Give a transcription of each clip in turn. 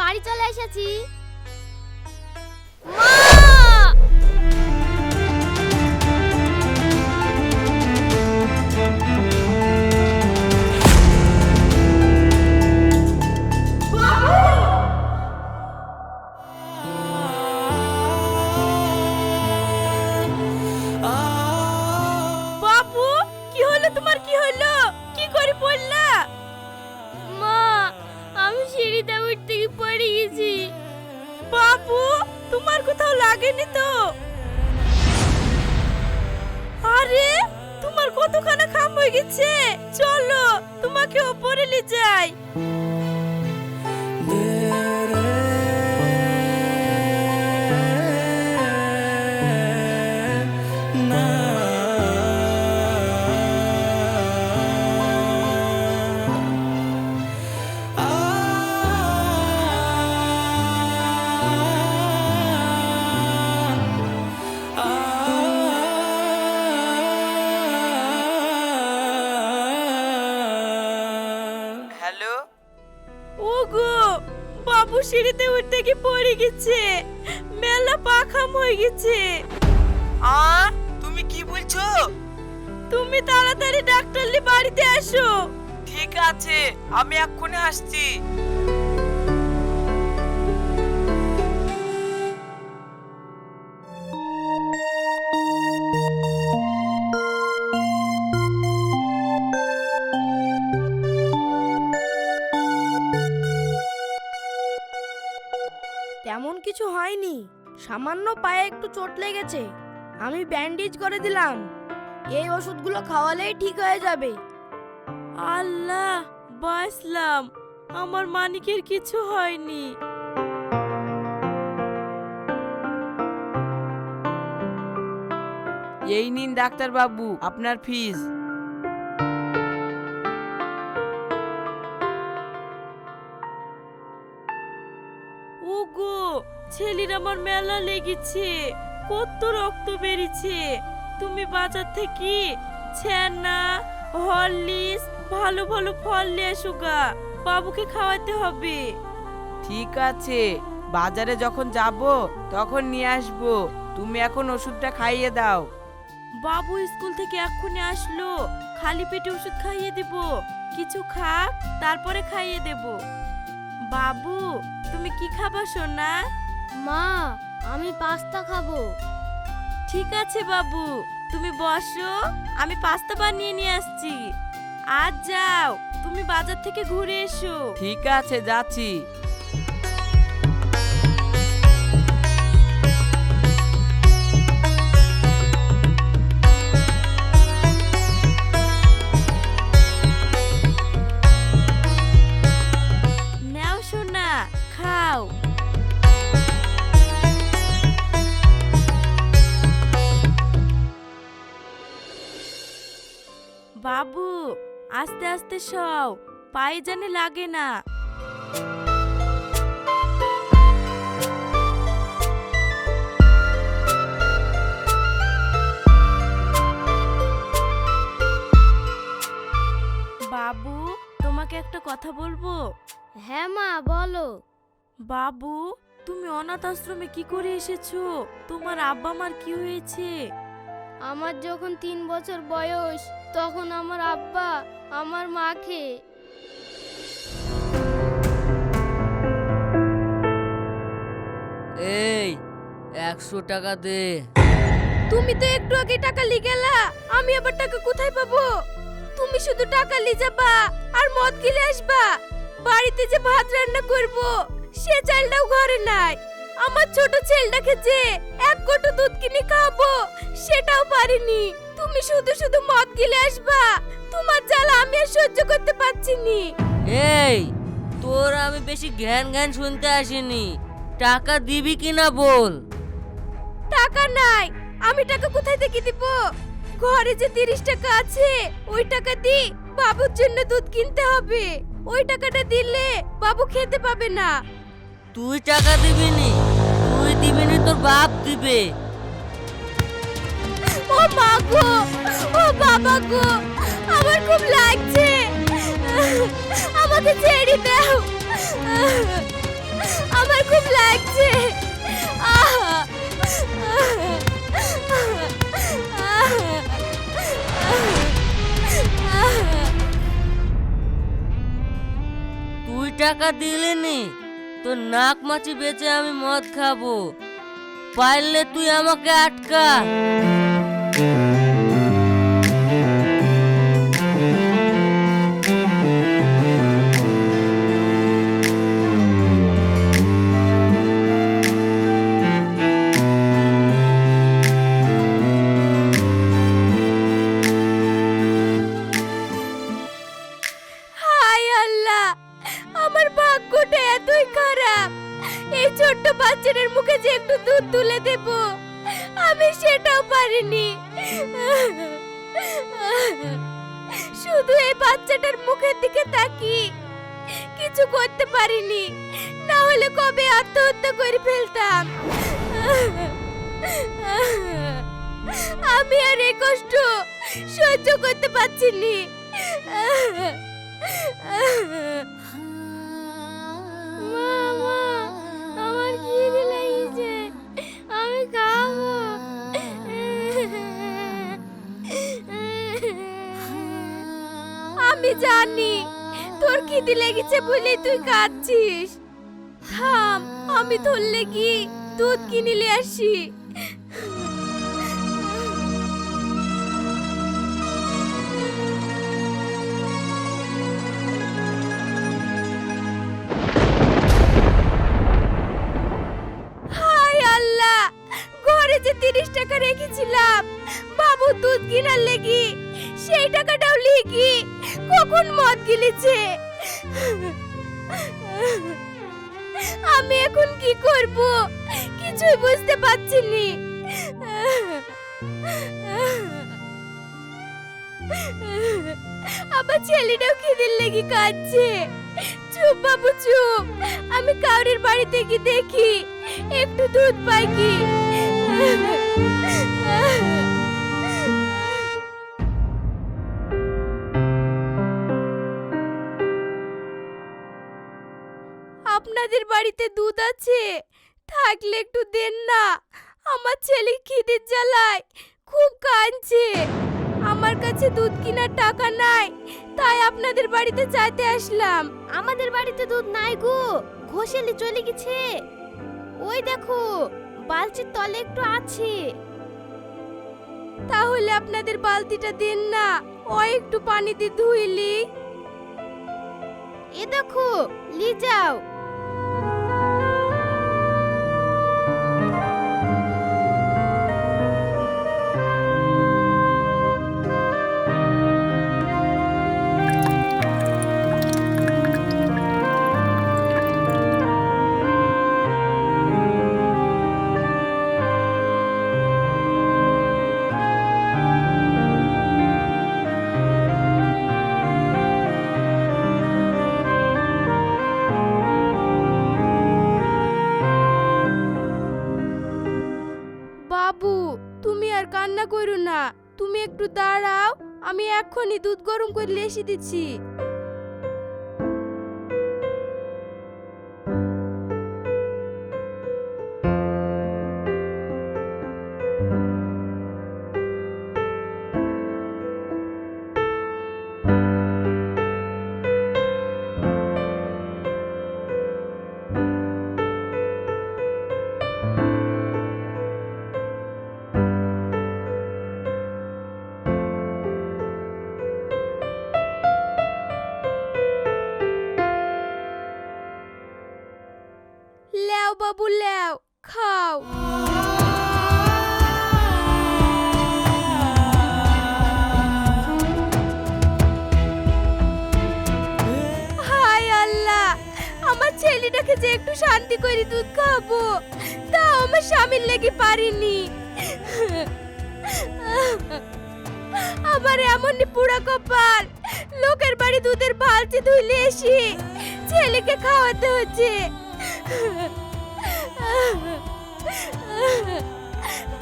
বাড়ি চলে এসেছি। মা! তোমার কোথাও লাগেনি তো? আরে, তোমার কতখানা খাম হয়ে গেছে? চলো, তোমাকে ওপরে নিয়ে যাই। পড়ে গেছে। মেলা পাখাম হয়ে গেছে। আ তুমি কি বলছো? তুমি তাড়াতাড়ি ডাক্তার নিয়ে বাড়িতে আসো ঠিক আছে আমি এক্ষুনি আসছি। কিছু হয়নি। সামান্য পায়ে একটু চোট লেগেছে। আমি ব্যান্ডেজ করে দিলাম। এই ওষুধগুলো খাওয়ালেই ঠিক হয়ে যাবে। আল্লাহ বাঁচলাম। আমার মানিকের কিছু হয়নি। এই নিন ডাক্তার বাবু আপনার ফিস আমার মেলা লেগেছে কত রক্ত বেরিয়েছে। তুমি বাজার থেকে ছেনা হরলিক্স ভালো ভালো ফল নিয়ে এসো গা বাবুকে খাওয়াতে হবে। ঠিক আছে বাজারে যখন যাব তখন নিয়ে আসব। তুমি এখন ওষুধটা খাইয়ে দাও। বাবু স্কুল থেকে এক্ষুনি আসলো খালি পেটে ওষুধ খাইয়ে দেব। কিছু খাক তারপরে খাইয়ে দেব। বাবু তুমি কি খাবা সোনা? মা আমি পাস্তা খাব। ঠিক আছে বাবু তুমি বসো আমি পাস্তা বানিয়ে নিয়ে আসছি। আজ যাও তুমি বাজার থেকে ঘুরে এসো। ঠিক আছে যাচ্ছি। আস্তে সও পায়ে জানে লাগে না। বাবু তোমাকে একটা কথা বলব? হ্যাঁ মা বলো। বাবু তুমি অনাথ আশ্রমে কি করে এসেছ? তোমার আব্বা মার কি হয়েছে? আমার যখন তিন বছর বয়স তখন আমার আব্বা আমার মাকে। এই একশো টাকা দে। তুমি তো একটু আগে টাকা লি গেলা আমি আবার টাকা কোথায় পাবো? তুমি শুধু টাকা লি যাবা আর মদ গিলে আসবা। বাড়িতে যে ভাত রান্না করব সে চালটাও ঘরে নাই। আমার ছোট ছেলেটাকে যে এক কোটো দুধ কিনে খাব সেটাও পারিনি। তুমি শুধু শুধু মদ গিলে আসবা। তোমার জ্বালা আমি আর সহ্য করতে পারছি নি এই তোর আমি বেশি জ্ঞান জ্ঞান শুনতে আসিনি। টাকা দিবি কিনা বল। টাকা নাই আমি টাকা কোথায় থেকে দিব? ঘরে যে তিরিশ টাকা আছে ওই টাকা দি বাবুর জন্য দুধ কিনতে হবে। ওই টাকাটা দিলে বাবু খেতে পাবে না। তুই টাকা দিবি নি তুই দিবি নি তোর বাপ দিবে। মা গো, ও বাবা গো, আমার খুব লাগছে। আমাকে ছেড়ে দাও। আমার খুব লাগছে! তুই টাকা দিলি নি, তোর নাক মাছি বেচে আমি মদ খাব। পারলে তুই আমাকে আটকা। শুধু এই বাচ্চাটার মুখের দিকে তাকি কিছু করতে পারিনি। না হলে কবে আত্মহত্যা করে ফেলতাম। আমি আর এই কষ্ট সহ্য করতে পারছি নি। জানি। তোর খিদে লেগেছে বলে তুই কাঁদছিস। থাম, আমি ধরলে কি দুধ কিনিলে আসি। তিরিশ টাকা রেখেছিলাম, বাবু দুধ কিনার লেগি, সেই টাকাটাও লিখি কখন মদ গিলেছে? আমি এখন কি করব? কিছুই বুঝতে পারছি নি আবার ছেলেটাও খিদের লেগে কাঁদছে। চুপ বাবু, চুপ। আমি কাউরির বাড়িতে গিয়ে দেখি। একটু দুধ পাই কি? বাড়িতে দুধ আছে। থাকলে একটু দেন না। আমার ছেলে খিদের জ্বালায় খুব কাঁদছে। আমার কাছে দুধ কেনার টাকা নাই তাই আপনাদের বাড়িতে চাইতে আসলাম। আমাদের বাড়িতে দুধ নাই গো ঘষেলি চলে গেছে। ওই দেখো বালতির তলে একটু আছে। তাহলে আপনাদের বালতিটা দেন না ও একটু পানি দিয়ে ধুইলি। এ দেখো লি যাও। একটু দাঁড়াও আমি এখনই দুধ গরম করে লেসি দিচ্ছি। একটু শান্তি করে দুধ খাব। তা আমার স্বামীর লেগে পারিনি। আমার এমন পুরা কপাল। লোকের বাড়ি দুধের বালতি ধুইলে এসি ছেলেকে খাওয়াতে হচ্ছে।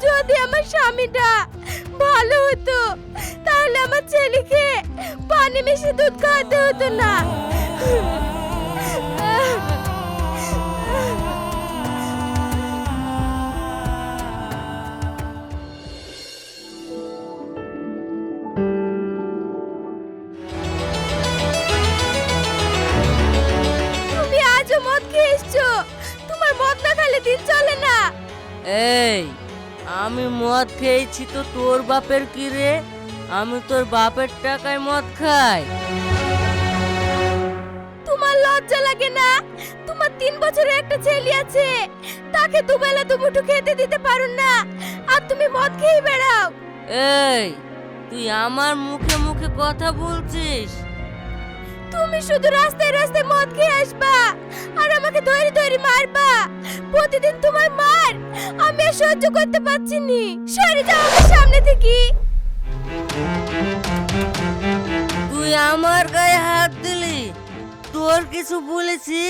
যদি আমার স্বামীটা ভালো হতো, তাহলে আমার ছেলেকে পানি মিশে দুধ খাওয়াতে হতো না। আমি মদ খেয়েছি তো তোর বাপের কি রে? আমি তোর বাপের টাকায় মদ খাই। তোমার লজ্জা লাগে না? তোমার তিন বছরের একটা ছেলে আছে। তাকে দুবেলা দুমুঠো খেতে দিতে পারো না। আর তুমি মদ খেয়ে বেড়াও। এই তুই আমার মুখে মুখে কথা বলছিস? তুমি শুধু রাস্তায় রাস্তায় মদ খেয়ে আসবা। আর আমাকে ধরে ধরে মারবা। প্রতিদিন তোমার মার। আমি সহ্য করতে পারছি নি সরে যাও আমার সামনে থেকে। তুই আমার গায়ে হাত দিলি। তোর কিছু বলেছি?